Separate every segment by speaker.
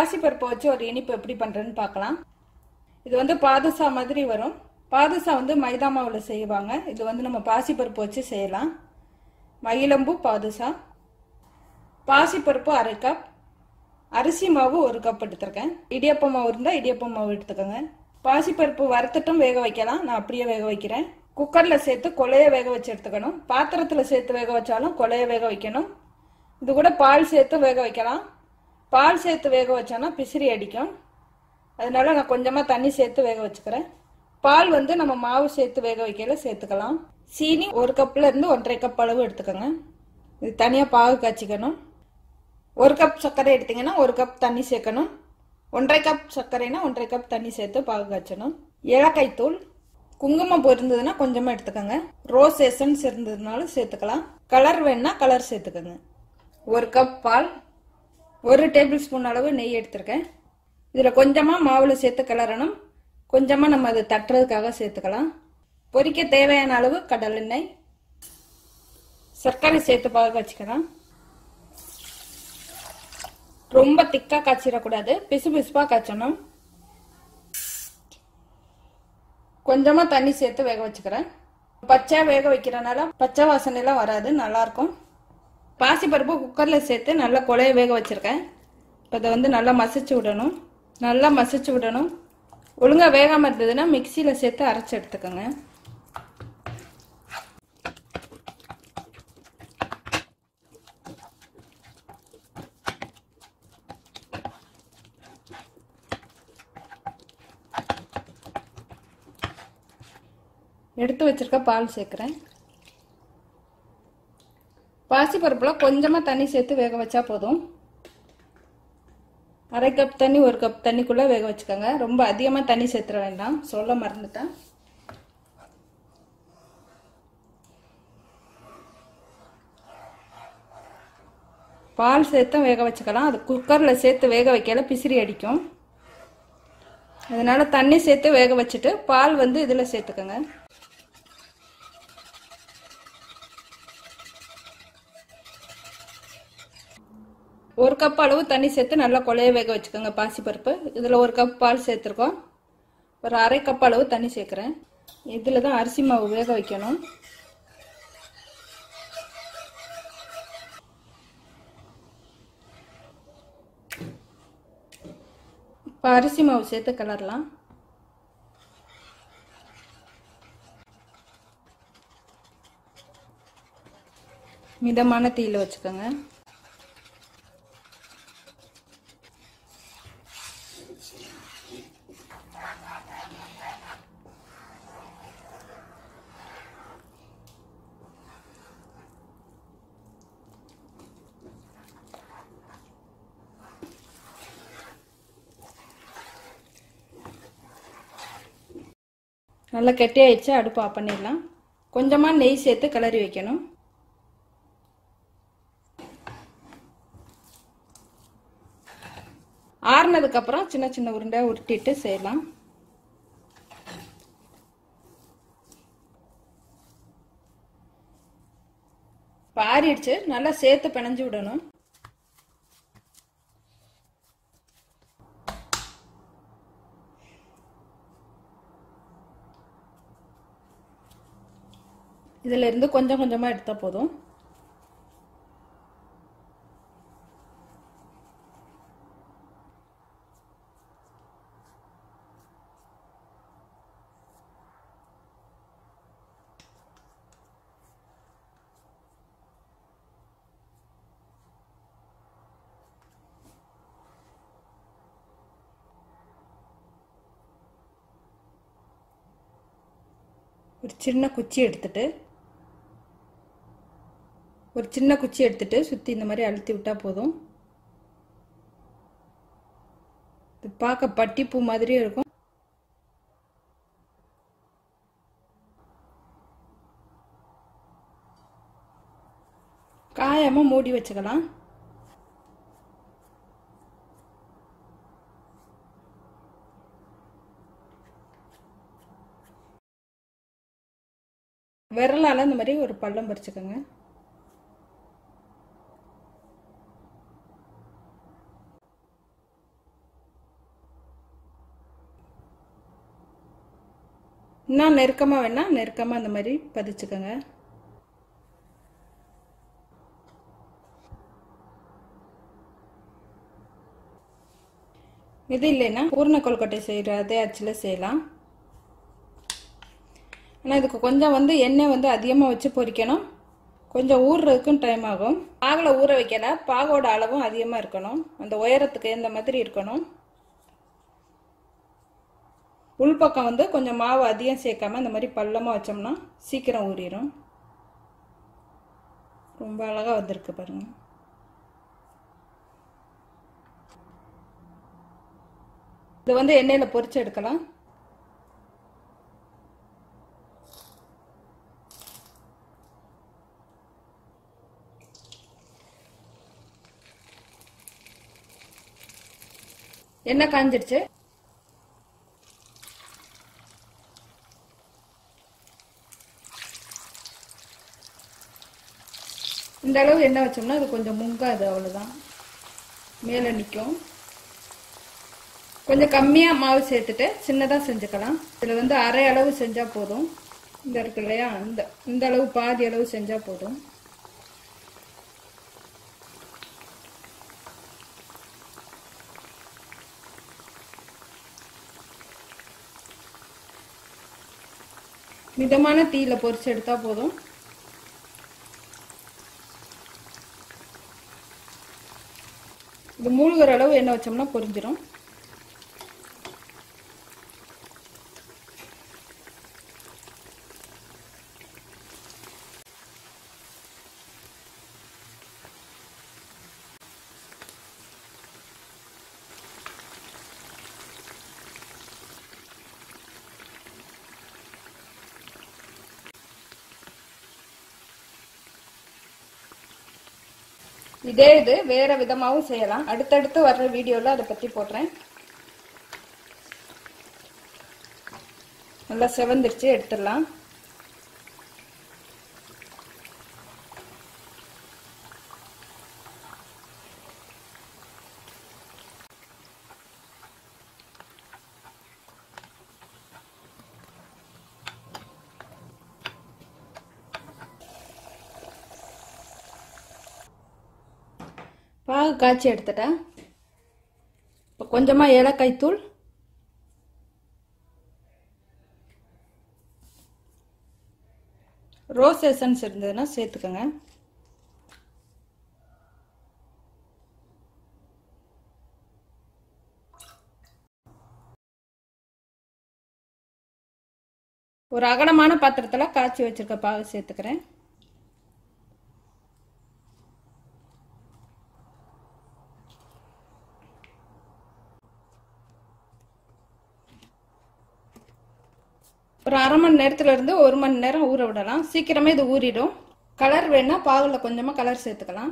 Speaker 1: பாசிப்பருப்பை வச்சு ஒரு இனிப்பு எப்படி பண்ணுறேன்னு பார்க்கலாம். இது வந்து பாதுசா மாதிரி வரும். பாதுசா வந்து மைதா மாவில் செய்வாங்க. இது வந்து நம்ம பாசிப்பருப்பு வச்சு செய்யலாம். மகிழம்பு பாதுசா பாசிப்பருப்பு அரை கப் அரிசி மாவு ஒரு கப் எடுத்திருக்கேன். இடியப்ப மாவு இருந்தால் இடியப்ப மாவு எடுத்துக்கோங்க. பாசிப்பருப்பு வறுத்துட்டும் வேக வைக்கலாம். நான் அப்படியே வேக வைக்கிறேன். குக்கரில் சேர்த்து கொலைய வேக வச்சு எடுத்துக்கணும். பாத்திரத்தில் சேர்த்து வேக வச்சாலும் கொலைய வேக வைக்கணும். இது கூட பால் சேர்த்து வேக வைக்கலாம். பால் சேர்த்து வேக வச்சோன்னா பிசிறி அடிக்கும். அதனால நான் கொஞ்சமாக தண்ணி சேர்த்து வேக வச்சுக்கிறேன். பால் வந்து நம்ம மாவு சேர்த்து வேக வைக்கல சேர்த்துக்கலாம். சீனி ஒரு கப்பில் இருந்து ஒன்றரை கப் அளவு எடுத்துக்கோங்க. இது தனியாக பாகு காய்ச்சிக்கணும். ஒரு கப் சர்க்கரை எடுத்தீங்கன்னா ஒரு கப் தண்ணி சேர்க்கணும். ஒன்றரை கப் சர்க்கரைனா ஒன்றரை கப் தண்ணி சேர்த்து பாகு காய்ச்சணும். ஏலக்காய் தூள். குங்குமம் இருந்ததுன்னா கொஞ்சமாக எடுத்துக்கோங்க. ரோஸ் எசன்ஸ் இருந்ததுனாலும் சேர்த்துக்கலாம். கலர் வேணுன்னா கலர் சேர்த்துக்கோங்க. ஒரு கப் பால். ஒரு டேபிள் ஸ்பூன் அளவு நெய் எடுத்திருக்கேன். இதில் கொஞ்சமாக மாவில் சேர்த்து கிளறணும். கொஞ்சமாக நம்ம அதை தட்டுறதுக்காக சேர்த்துக்கலாம். பொரிக்க தேவையான அளவு கடலெண்ணெய் சர்க்கரை சேர்த்து பாக வச்சுக்கலாம். ரொம்ப திக்காக காய்ச்சிடக்கூடாது. பிசு பிசுப்பாக காய்ச்சணும். கொஞ்சமாக தண்ணி சேர்த்து வேக வச்சுக்கிறேன். பச்சை வேக வைக்கிறனால பச்சை வாசனைலாம் வராது. நல்லாயிருக்கும் பாசிப்பருப்பு குக்கரில் சேர்த்து நல்லா கொலையை வேக வச்சுருக்கேன். இப்போ அதை வந்து நல்லா மசிச்சு விடணும். நல்லா மசிச்சு விடணும். ஒழுங்காக வேகாமல் இருந்ததுன்னா மிக்சியில் சேர்த்து அரைச்சி எடுத்துக்கோங்க. எடுத்து வச்சுருக்க பால் சேர்க்குறேன். பாசிப்பருப்பில் கொஞ்சமாக தண்ணி சேர்த்து வேக வச்சா போதும். அரை கப் தண்ணி ஒரு கப் தண்ணிக்குள்ளே வேக வச்சுக்கோங்க. ரொம்ப அதிகமாக தண்ணி சேர்த்துட வேண்டாம். சொல்ல மறந்துட்டேன். பால் சேர்த்தும் வேக வச்சுக்கலாம். அது குக்கரில் சேர்த்து வேக வைக்கல பிசிறி அடிக்கும். அதனால் தண்ணி சேர்த்து வேக வச்சுட்டு பால் வந்து இதில் சேர்த்துக்கோங்க. ஒரு கப் அளவு தண்ணி சேர்த்து நல்லா கொலைய வேக வச்சுக்கோங்க. பாசிப்பருப்பு இதில் ஒரு கப் பால் சேர்த்துருக்கோம். ஒரு அரை கப் அளவு தண்ணி சேர்க்குறேன். இதில் தான் அரிசி மாவு வேக வைக்கணும். இப்போ அரிசி மாவு சேர்த்து கிளறலாம். மிதமான தீயில் வச்சுக்கோங்க. நல்லா கெட்டியாயிடுச்சு அடுப்பு ஆஃப் பண்ணிடலாம். கொஞ்சமாக நெய் சேர்த்து கிளறி வைக்கணும். ஆறுனதுக்கப்புறம் சின்ன சின்ன உருண்டை உருட்டிட்டு செய்யலாம். பாரிடுச்சு நல்லா சேர்த்து பிணைஞ்சு விடணும். இதில் இருந்து கொஞ்சம் கொஞ்சமாக எடுத்தால் போதும். ஒரு சின்ன குச்சி எடுத்துட்டு ஒரு சின்ன குச்சி எடுத்துட்டு சுற்றி இந்த மாதிரி அழுத்தி விட்டால் போதும். இது பார்க்க பட்டிப்பூ மாதிரியும் இருக்கும். காயாமல் மூடி வச்சுக்கலாம். விரலால் இந்த மாதிரி ஒரு பள்ளம் பறிச்சுக்கோங்க. இன்னும் நெருக்கமாக வேணால் நெருக்கமாக அந்த மாதிரி பதிச்சுக்கோங்க. இது இல்லைன்னா பூர்ண கொல்கட்டை செய்கிற அதே அச்சில் செய்யலாம். ஆனால் இதுக்கு கொஞ்சம் வந்து எண்ணெய் வந்து அதிகமாக வச்சு பொரிக்கணும் கொஞ்சம் ஊறுறதுக்கும் டைம் ஆகும். பாகில் ஊற வைக்கல பாகோட அளவும் அதிகமாக இருக்கணும். அந்த உயரத்துக்கு எந்த மாதிரி இருக்கணும். உள்பக்கம் வந்து கொஞ்சம் மாவு அதிகம் சேர்க்காம இந்த மாதிரி பள்ளமாக வச்சோம்னா சீக்கிரம் ஊறிடும் ரொம்ப அழகாக வந்திருக்கு பாருங்க. இது வந்து எண்ணெயில் பொறிச்சு எடுக்கலாம். எண்ணெய் காஞ்சிருச்சு. இந்த அளவு எண்ணெய் வச்சோம்னா அது கொஞ்சம் முங்காது அவ்வளோதான் மேலே நிற்கும் கொஞ்சம் கம்மியாக மாவு சேர்த்துட்டு சின்னதாக செஞ்சுக்கலாம். இதில் வந்து அரை அளவு செஞ்சால் போதும். இந்த இருக்கு இல்லையா? இந்த இந்த அளவு பாதி அளவு செஞ்சால் போதும். மிதமான தீயில பொறிச்சு எடுத்தா போதும். இது மூழ்கிற அளவு எண்ணெய் வச்சோம்னா பொரிஞ்சிடும் இதே இது வேற விதமாகவும் செய்யலாம். அடுத்தடுத்து வர்ற வீடியோவில் அதை பற்றி போடுறேன். நல்லா செவந்துருச்சு எடுத்துடலாம். பாகு காய்ச்சி எடுத்துட்டேன். இப்போ கொஞ்சமாக ஏலக்காய் தூள். ரோஸ் எசன்ஸ் இருந்ததுன்னா சேர்த்துக்கோங்க. ஒரு அகலமான பாத்திரத்தில் காய்ச்சி வச்சுருக்க பாகு சேர்த்துக்கிறேன். ஒரு அரை மணி நேரத்துலேருந்து ஒரு மணி நேரம் ஊற விடலாம். சீக்கிரமே இது ஊறிடும். கலர் வேணால் பாகில் கொஞ்சமாக கலர் சேர்த்துக்கலாம்.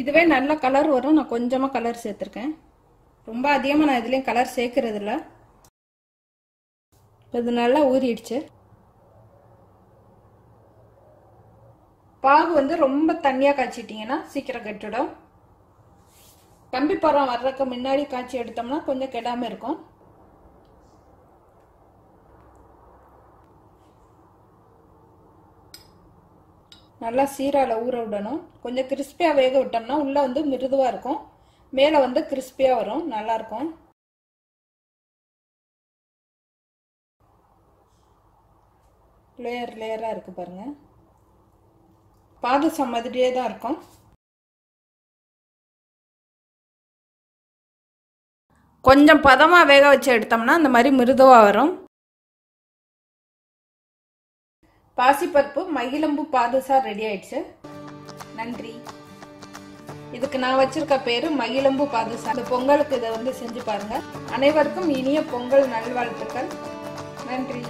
Speaker 1: இதுவே நல்ல கலர் வரும். நான் கொஞ்சமாக கலர் சேர்த்துருக்கேன். ரொம்ப அதிகமாக நான் இதுலேயும் கலர் சேர்க்கறது இல்லை இது நல்லா ஊறிடுச்சு. பாகு வந்து ரொம்ப தண்ணியாக காய்ச்சிட்டிங்கன்னா சீக்கிரம் கெட்டுடும். கம்பி பழம் வர்றதுக்கு முன்னாடி காய்ச்சி எடுத்தோம்னா கொஞ்சம் கெடாமல் இருக்கும். நல்லா சீரால ஊற விடணும். கொஞ்சம் கிறிஸ்பியாக வேக விட்டோம்னா உள்ளே வந்து மிருதுவாக இருக்கும். மேலே வந்து கிறிஸ்பியாக வரும். நல்லா இருக்கும். லேயர் லேயராக இருக்குது பாருங்கள் பாதுசம் மாதிரியே தான் இருக்கும். கொஞ்சம் பதமாக வேக வச்சு எடுத்தோம்னா அந்த மாதிரி மிருதுவாக வரும். பாசிப்பருப்பு மகிழம்பு பாதுசா ரெடி ஆயிடுச்சு. நன்றி. இதுக்கு நான் வச்சிருக்க பேரு மகிழம்பு பாதுசா இந்த பொங்கலுக்கு இதை வந்து செஞ்சு பாருங்க. அனைவருக்கும் இனிய பொங்கல் நல்வாழ்த்துக்கள். நன்றி.